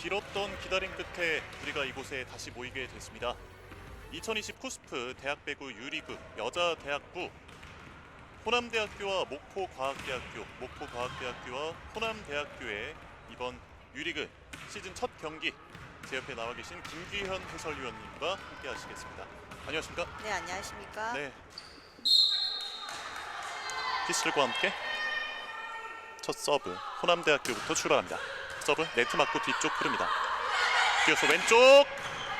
기다림 끝에 우리가 이곳에 다시 모이게 됐습니다. 2020 쿠스프 대학배구 유리부 여자 대학부 호남대학교와 목포과학대학교, 목포과학대학교와 호남대학교의 이번 유리그 시즌 첫 경기 제 옆에 나와 계신 김규현 해설위원님과 함께 하시겠습니다. 안녕하십니까? 네, 안녕하십니까? 네. 피슬과 함께 첫 서브 호남대학교부터 출발합니다. 서브 네트 맞고 뒤쪽 흐릅니다. 뛰어서 왼쪽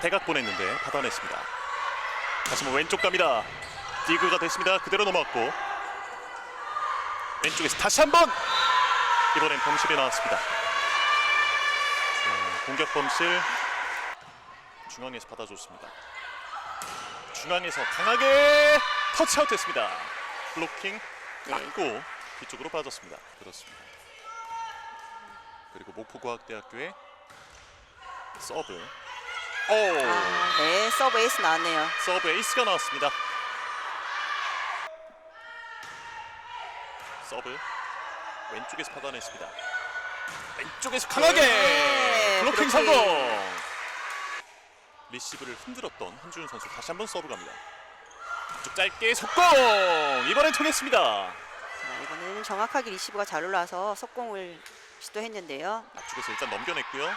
대각 보냈는데 받아냈습니다. 다시 한번 왼쪽 갑니다. 디그가 됐습니다. 그대로 넘어왔고 왼쪽에서 다시 한번 이번엔 범실이 나왔습니다. 자, 공격 범실 중앙에서 받아줬습니다. 중앙에서 강하게 터치아웃 됐습니다. 블로킹 네. 맞고 뒤쪽으로 빠졌습니다. 그렇습니다. 그리고 목포과학대학교의 서브. 오! 아, 네, 서브 에이스 나왔네요. 서브 에이스가 나왔습니다. 서브 왼쪽에서 받아냈습니다. 왼쪽에서 강하게 네, 블로킹 블로킹. 성공. 리시브를 흔들었던 한주훈 선수 다시 한번 서브 갑니다. 쪽 짧게 속공 이번엔 통했습니다. 자, 이번에는 정확하게 리시브가 잘 올라와서 속공을 시도했는데요. 앞쪽에서 일단 넘겨냈고요.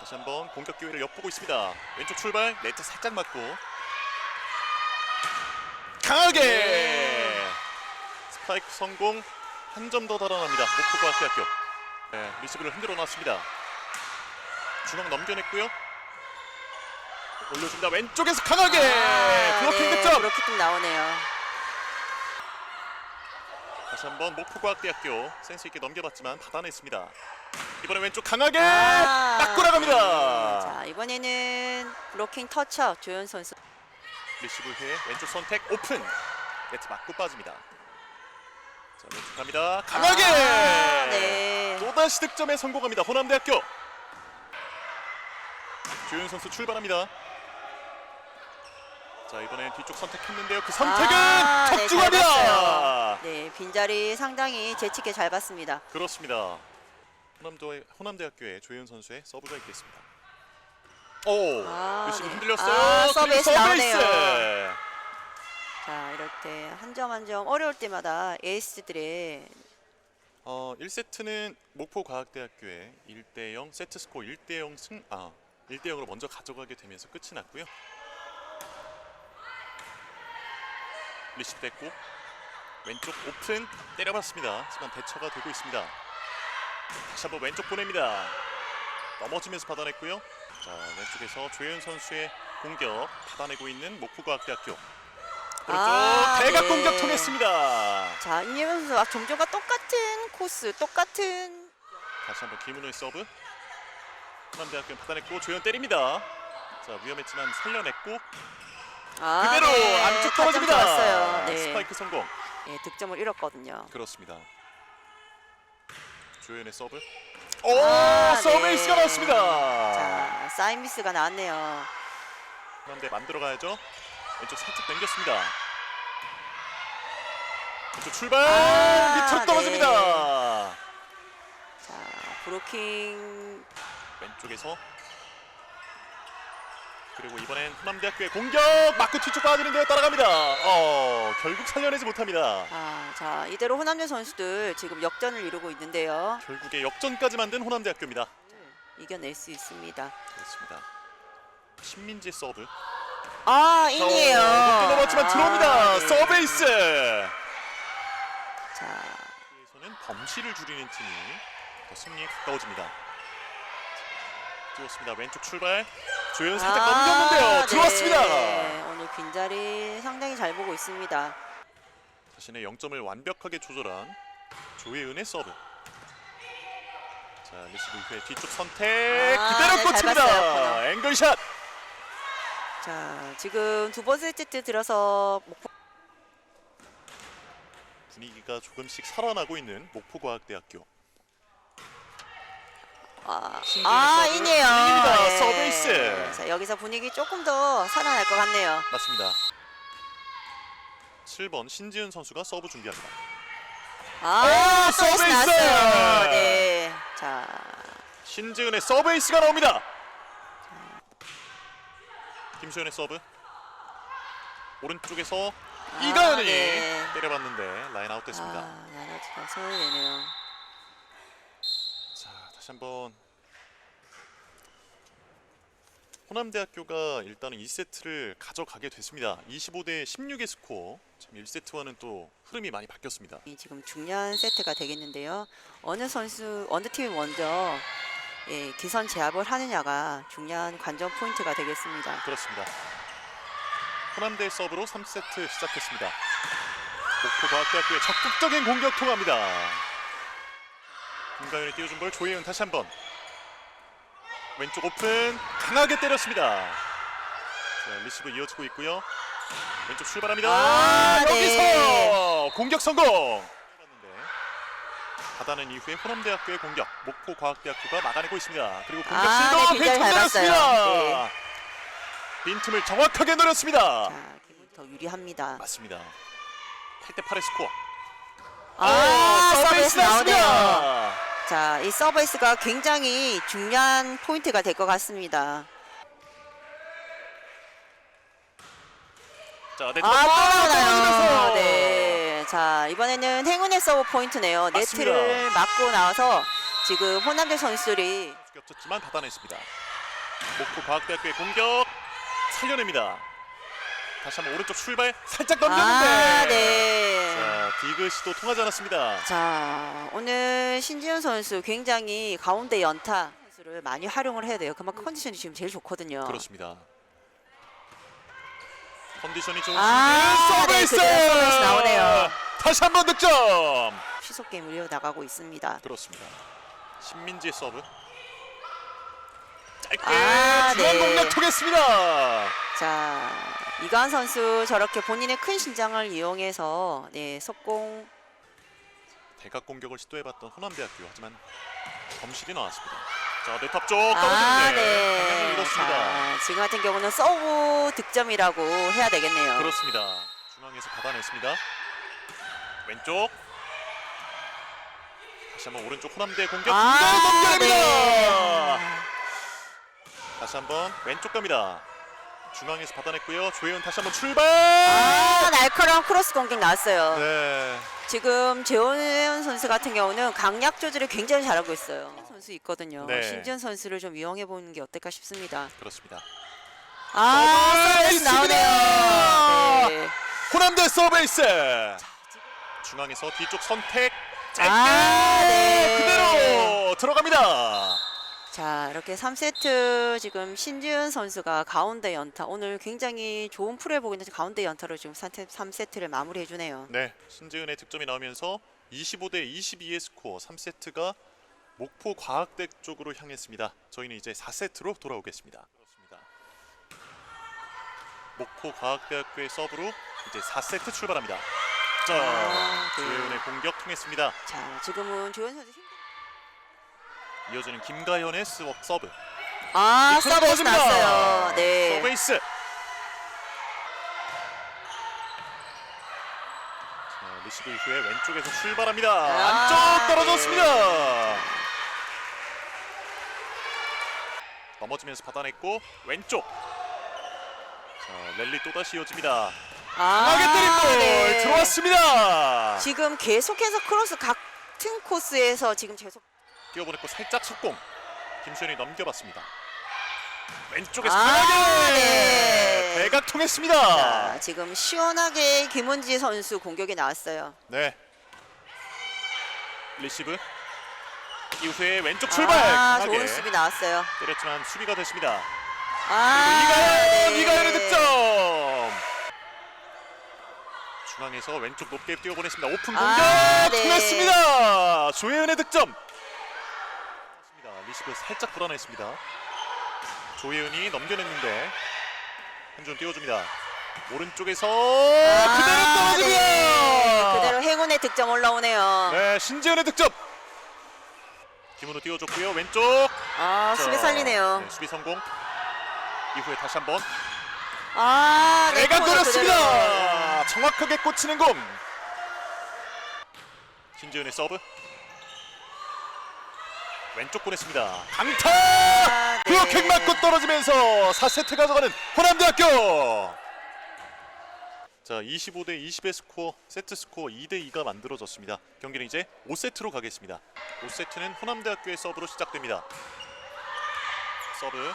다시 한번 공격 기회를 엿보고 있습니다. 왼쪽 출발 네트 살짝 맞고 강하게 네. 스파이크 성공 한 점 더 달아납니다. 목포과학대학교 네, 리시브를 흔들어 놨습니다. 중앙 넘겨냈고요. 올려줍니다. 왼쪽에서 강하게 아, 블로킹 네, 득점. 블로킹 나오네요. 다시 한번 목포과학대학교 센스 있게 넘겨봤지만 받아냈습니다. 이번에 왼쪽 강하게 아, 딱 돌아갑니다. 네, 자, 이번에는 블로킹 터치아웃 조현 선수. 리시브 후에 왼쪽 선택 오픈 네트 맞고 빠집니다. 자 왼쪽 갑니다. 강하게 아, 네. 또다시 득점에 성공합니다. 호남대학교 조윤 선수 출발합니다. 자 이번엔 뒤쪽 선택했는데요. 그 선택은 아, 네, 잘 적중합니다. 봤어요. 네, 빈자리 상당히 재치있게 잘 봤습니다. 그렇습니다. 호남도의 호남대학교의 조윤 선수의 서브가 있겠습니다. 오 아, 리시브 네. 흔들렸어요. 아, 그리고 서브에이스 서브에이스. 나오네요. 자, 이럴 때 한 점 한 점 어려울 때마다 에이스들의 어, 1세트는 목포과학대학교의 1대 0 세트 스코어 1대 0 승, 아, 1대 0으로 먼저 가져가게 되면서 끝이 났고요. 리시브 됐고 왼쪽 오픈 때려봤습니다. 하지만 대처가 되고 있습니다. 다시 한번 왼쪽 보냅니다. 넘어지면서 받아냈고요. 자 왼쪽에서 조현 선수의 공격 받아내고 있는 목포과학대학교. 아, 대각 네. 공격 통했습니다. 자, 임예현 선수 아, 좀 전과 똑같은 코스, 똑같은 다시 한번 김은호의 서브 호남대학교 받아냈고 조현 때립니다 자 위험했지만 살려냈고 아, 그대로 네. 안쪽 떨어집니다 좋았어요. 네. 스파이크 성공 네, 득점을 잃었거든요. 그렇습니다 조현의 서브 오 아, 서브에이스가 네. 나왔습니다 자, 사인 미스가 나왔네요. 호남대 만들어 가야죠 왼쪽 살짝 당겼습니다 왼쪽 출발 아, 밑으로 네. 떨어집니다 자, 브로킹 왼쪽에서 그리고 이번엔 호남대학교의 공격! 맞고 뒤쪽 빠지는데요. 따라갑니다. 어 결국 살려내지 못합니다. 아, 자, 이대로 호남대 선수들 지금 역전을 이루고 있는데요. 결국에 역전까지 만든 호남대학교입니다. 이겨낼 수 있습니다. 그렇습니다. 신민재 서브. 아, 인이에요. 높게 넘었지만 아, 들어옵니다. 네. 서베이스 자, 에서는 범실을 줄이는 팀이 더 승리에 가까워집니다 띄웠습니다 왼쪽 출발 조현 살짝 아, 넘겼는데요 들어왔습니다 네. 오늘 빈자리 상당히 잘 보고 있습니다. 자신의 0점을 완벽하게 조절한 조혜은의 서브. 자 리시브 이후에 뒤쪽 선택 아, 그대로 네, 잘 꽂힙니다. 봤어요. 앵글샷. 자, 지금 두 번째 세트 들어서 목포 분위기가 조금씩 살아나고 있는 목포과학대학교. 아, 아 서브. 이네요. 서브에이스. 자, 여기서 분위기 조금 더 살아날 것 같네요. 맞습니다. 7번 신지은 선수가 서브 준비합니다. 아, 오, 서비스! 나왔어요. 네. 자, 신지은의 서브 에이스가 나옵니다. 김소연의 서브 오른쪽에서 아, 이가연이 네. 때려봤는데 라인 아웃 됐습니다. 아, 나라지가 소홀되네요. 자 다시 한번 호남대학교가 일단은 2세트를 가져가게 됐습니다. 25대 16의 스코어. 참 1세트와는 또 흐름이 많이 바뀌었습니다. 이 지금 중요한 세트가 되겠는데요. 어느 선수, 어느 팀이 먼저 예, 기선 제압을 하느냐가 중요한 관전 포인트가 되겠습니다. 그렇습니다. 호남대 서브로 3세트 시작했습니다. 목포과학대학교의 적극적인 공격 통합니다. 김가연이 띄워준 볼 조혜은 다시 한번 왼쪽 오픈 강하게 때렸습니다. 자, 리시브 이어지고 있고요. 왼쪽 출발합니다. 아, 여기서 네. 공격 성공. 받아낸 이후에 호남대학교의 공격 목포과학대학교가 막아내고 있습니다. 그리고 공격 아, 시도 네, 굉장히 잘 빈틈을 정확하게 노렸습니다. 자, 더 유리합니다. 맞습니다. 8대 8의 스코어. 아, 오, 자, 이 서비스가 굉장히 중요한 포인트가 될 것 같습니다. 자, 네트 아, 떨어지나요? 네. 자, 이번에는 행운의 서브 포인트네요. 맞습니다. 네트를 맞고 나와서 지금 호남대 선수들이 겹쳤지만 받아냈습니다. 목포 과학대학교의 공격 살려냅니다. 다시 한번 오른쪽 출발 살짝 넘겼는데. 아, 네. 자, 디그 시도 통하지 않았습니다. 자, 오늘 신지훈 선수 굉장히 가운데 연타 선수를 많이 활용을 해야 돼요. 그만큼 컨디션이 지금 제일 좋거든요. 그렇습니다. 컨디션이 좋은 아, 네, 서비스 서비스 나오네요. 다시 한 번 득점. 시속 게임을 이어나가고 있습니다. 그렇습니다. 신민지의 서브. 아, 중앙 네. 공략 통했습니다. 자, 이관 선수 저렇게 본인의 큰 신장을 이용해서 네, 속공 대각 공격을 시도해봤던 호남대학교 하지만 점실이 나왔습니다. 자, 네탑 쪽 아, 네. 잃었습니다. 자, 지금 같은 경우는 서브 득점이라고 해야 되겠네요. 그렇습니다. 중앙에서 받아냈습니다. 왼쪽 다시 한번 오른쪽 호남대 공격 아, 넘겨냅니다. 네. 다시 한번 왼쪽 갑니다. 중앙에서 받아냈고요. 조혜은 다시 한번 출발. 아, 날카로운 크로스 공격 나왔어요. 네. 지금 재원 선수 같은 경우는 강약 조절을 굉장히 잘하고 있어요. 선수 있거든요. 네. 신지현 선수를 좀 이용해 보는 게 어떨까 싶습니다. 그렇습니다. 아, 서비스 있습니다. 나오네요. 네. 호남대 서베이스. 중앙에서 뒤쪽 선택 짧게 아, 네. 그대로 들어갑니다. 자, 이렇게 3세트 지금 신지은 선수가 가운데 연타 오늘 굉장히 좋은 프로를 보고 있는데 가운데 연타로 지금 3세트를 마무리해 주네요. 네, 신지은의 득점이 나오면서 25대 22의 스코어 3세트가 목포 과학대 쪽으로 향했습니다. 저희는 이제 4세트로 돌아오겠습니다. 그렇습니다. 목포 과학대학교의 서브로 이제 4세트 출발합니다. 자, 아, 네. 조혜은의 공격 통했습니다. 자, 지금은 조현 선수 힘... 이어지는 김가연의 스워 서브. 아, 밑으로 떨어집니다. 났어요. 네. 서베이스. 자, 리시브 이후에 왼쪽에서 출발합니다. 아, 안쪽 떨어졌습니다. 넘어지면서 받아냈고 왼쪽. 자, 랠리 또다시 이어집니다. 강하게 때린 아, 볼 네. 들어왔습니다. 지금 계속해서 크로스 같은 코스에서 지금 계속 뛰어보냈고 살짝 속공. 김수현이 넘겨봤습니다. 왼쪽에서 아, 강하게 네. 대각 통했습니다. 자, 지금 시원하게 김은지 선수 공격이 나왔어요. 네. 리시브 이후에 왼쪽 출발 아, 강하게 좋은 수비 나왔어요. 때렸지만 수비가 됐습니다. 아, 이가연 네. 이가연의 득점. 중앙에서 왼쪽 높게 뛰어보냈습니다. 오픈 공격 아, 네. 통했습니다. 조혜은의 득점. 리시브 살짝 불안했습니다. 조혜은이 넘겨냈는데 한준 띄워줍니다. 오른쪽에서 그대로 아, 떨어집니다. 네. 그대로 행운의 득점 올라오네요. 네, 신지현의 득점. 김은우 띄워줬고요. 왼쪽. 아, 수비 자, 살리네요. 네, 수비 성공. 이후에 다시 한번 아, 네, 내가 그대로. 노렸습니다. 정확하게 꽂히는 공. 신지은의 서브. 왼쪽 보냈습니다. 강타! 아, 네. 블로킹 맞고 떨어지면서 4세트 가져가는 호남대학교. 자, 25대 20의 스코어, 세트 스코어 2대 2가 만들어졌습니다. 경기는 이제 5세트로 가겠습니다. 5세트는 호남대학교의 서브로 시작됩니다. 서브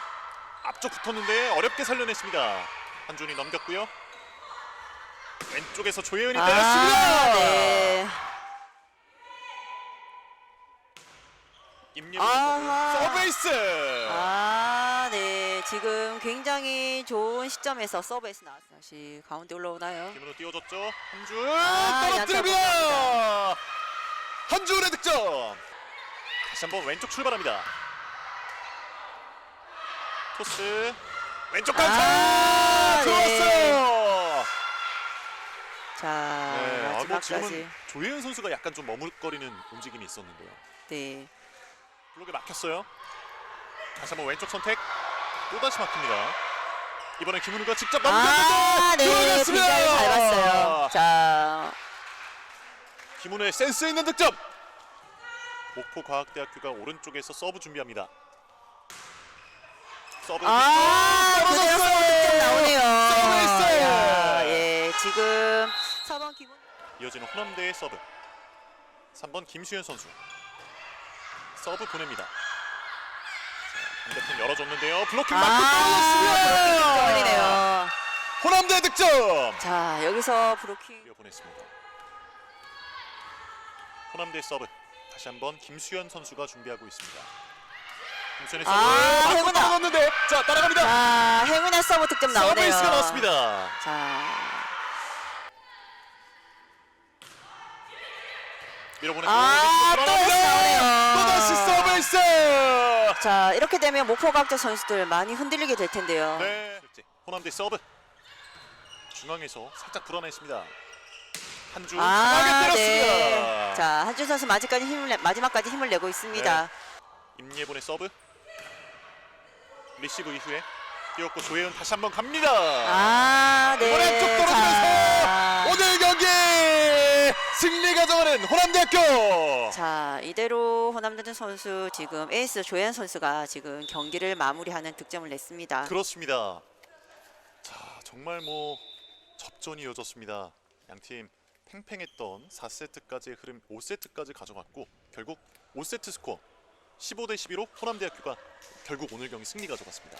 앞쪽 붙었는데 어렵게 살려냈습니다. 한준이 넘겼고요. 왼쪽에서 조예은이 아, 때렸습니다. 네. 임예빈 아하. 서브 서브에이스. 아, 네. 지금 굉장히 좋은 시점에서 서브에서 나왔어요. 다시 가운데 올라오나요? 김은호 띄워줬죠. 한준 아, 떨어뜨립니다. 한준의 득점. 다시 한번 왼쪽 출발합니다. 토스 왼쪽 강타 아, 네. 들어왔어요. 자, 네, 아, 뭐 마지막까지. 지금은 조예은 선수가 약간 좀 머뭇거리는 움직임이 있었는데요. 네. 블록에 막혔어요. 다시 한번 왼쪽 선택 또 다시 막힙니다. 이번엔 김은우가 직접 넘겼는데 아, 네. 들어갔습니다. 잘 봤어요. 자, 김은우의 센스 있는 득점. 목포 과학대학교가 오른쪽에서 서브 준비합니다. 서브 아, 득점! 그대로 서브 떨어졌어요. 득점 나오네요. 야, 예, 지금 4번 기분. 이어지는 호남대의 서브. 3번 김수현 선수. 서브 보냅니다. 자, 반대편 열어줬는데요. 블로킹 맞고 아, 떨어졌습니다. 득점이네요. 호남대 득점. 자, 여기서 브로킹. 보냈습니다. 호남대 서브 다시 한번 김수현 선수가 준비하고 있습니다. 김수현의 서브 아, 맞고. 떨어졌는데 자 따라갑니다. 자, 행운의 서브 득점 나오네요. 서브에이스가 나왔습니다. 자, 밀어보냈고 아, 또. 나오네요. 또 서브에이스. 자, 이렇게 되면 목포 각자 선수들 많이 흔들리게 될 텐데요. 네. 호남대 서브 중앙에서 살짝 불어냈습니다. 한주 아. 네. 자, 한준 선수 마지막까지 힘을 내, 마지막까지 힘을 내고 있습니다. 네. 임예본의 서브 리시브 이후에 뛰었고 조혜은 다시 한번 갑니다. 아, 네. 쭉 떨어지면서 승리 가져가는 호남대학교. 자, 이대로 호남대전 선수 지금 에이스 조현 선수가 지금 경기를 마무리하는 득점을 냈습니다. 그렇습니다. 자 정말 뭐 접전이 이어졌습니다. 양팀 팽팽했던 4세트까지의 흐름 5세트까지 가져갔고 결국 5세트 스코어 15 대 11로 호남대학교가 결국 오늘 경기 승리 가져갔습니다.